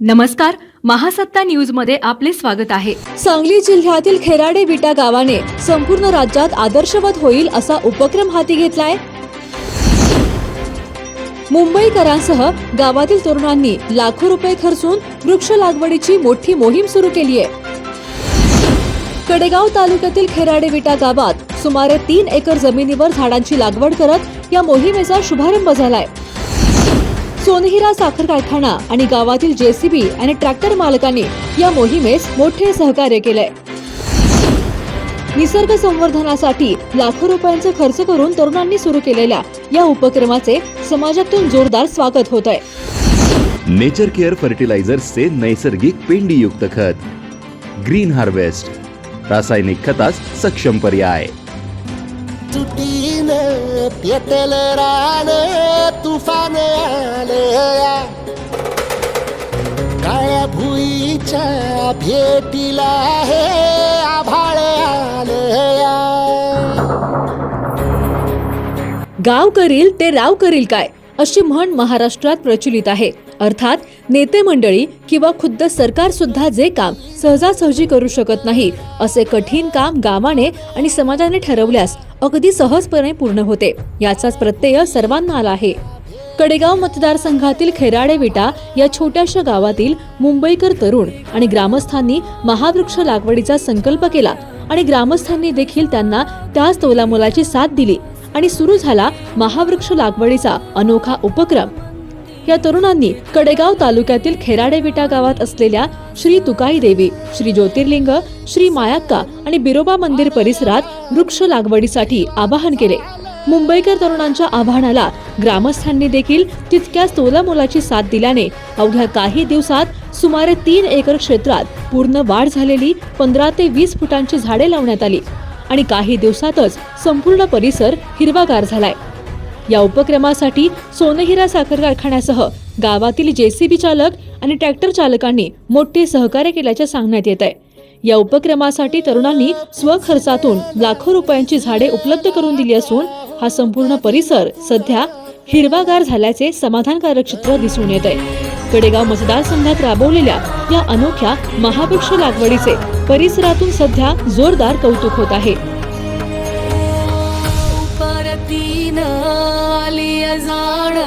नमस्कार महासत्ता न्यूजमध्ये आपले स्वागत आहे. सांगली जिल्ह्यातील खेराडे विटा गावाने संपूर्ण राज्यात आदर्शवत होईल असा उपक्रम हाती घेतलाय. मुंबईकरांसह गावातील तरुणांनी लाखो रुपये खर्चून वृक्ष लागवडीची मोठी मोहीम सुरू केली आहे. कडेगाव तालुक्यातील खेराडे विटा गावात सुमारे तीन एकर जमिनीवर झाडांची लागवड करत या मोहिमेचा शुभारंभ झालाय. सोनहिरा साखर कारखाना आणि गावातील जेसीबी आणि ट्रॅक्टर मालकांनी या मोहिमेस मोठे सहकार्य केलंय. निसर्ग संवर्धनासाठी लाखो रुपयांचा खर्च करून तरुणांनी सुरू केलेल्या या उपक्रमाचे समाजातून जोरदार स्वागत होत आहे नेचर केअर फर्टिलायझर्सचे नैसर्गिक पेंडीयुक्त खत. Green harvest. रासायनिक खतास सक्षम पर्याय. आलया काळ्या भुईच्या भेटीला हे आभाळ आलया. गाव करील ते राव करील काय अशी म्हण महाराष्ट्रात प्रचलित आहे. अर्थात नेते मंडळी किंवा खुद्द सरकार सुद्धा जे काम सहजासहजी करू शकत नाही असे कठीण काम गावाने आणि समाजाने ठरवल्यास अगदी सहजपणे पूर्ण होते. याचाच प्रत्यय सर्वांना आला आहे. कडेगाव मतदारसंघातील खेराडे विटा या छोट्याशा गावातील मुंबईकर तरुण आणि ग्रामस्थांनी महावृक्ष लागवडीचा संकल्प केला आणि ग्रामस्थांनी देखील त्यांना त्याच तोलामोलाची साथ दिली आणि सुरू झाला महावृक्ष लागवडीचा अनोखा उपक्रम. या तरुणांनी कडेगाव तालुक्यातील खेराडे विटा गावात असलेल्या श्री तुकाई देवी श्री ज्योतिर्लिंग श्री मायाक्का आणि बिरोबा मंदिर परिसरात वृक्ष लागवडीसाठी आवाहन केले. मुंबईकर तरुणांच्या आव्हानाला ग्रामस्थांनी देखील तितक्याच तोलामोलाची साथ दिल्याने अवघ्या काही दिवसात सुमारे तीन एकर क्षेत्रात पूर्ण वाढ झालेली पंधरा ते वीस फुटांची झाडे लावण्यात आली आणि काही दिवसातच संपूर्ण परिसर हिरवागार झालाय. या उपक्रमासाठी सोनहिरा साखर कारखान्यासह गावातील जेसीबी चालक आणि ट्रॅक्टर चालकांनी मोठे सहकार्य केल्याचे सांगण्यात येत आहे. या उपक्रमासाठी तरुणांनी स्वखर्चातून लाखो रुपयांची झाडे उपलब्ध करून दिली असून हा संपूर्ण परिसर सध्या हिरवागार झाल्याचे समाधानकारक चित्र दिसून येत आहे कडेगाव मतदारसंघात राबवलेल्या या अनोख्या महावृक्ष लागवडीचे परिसरातून सध्या जोरदार कौतुक होत आहे. परतीन जाण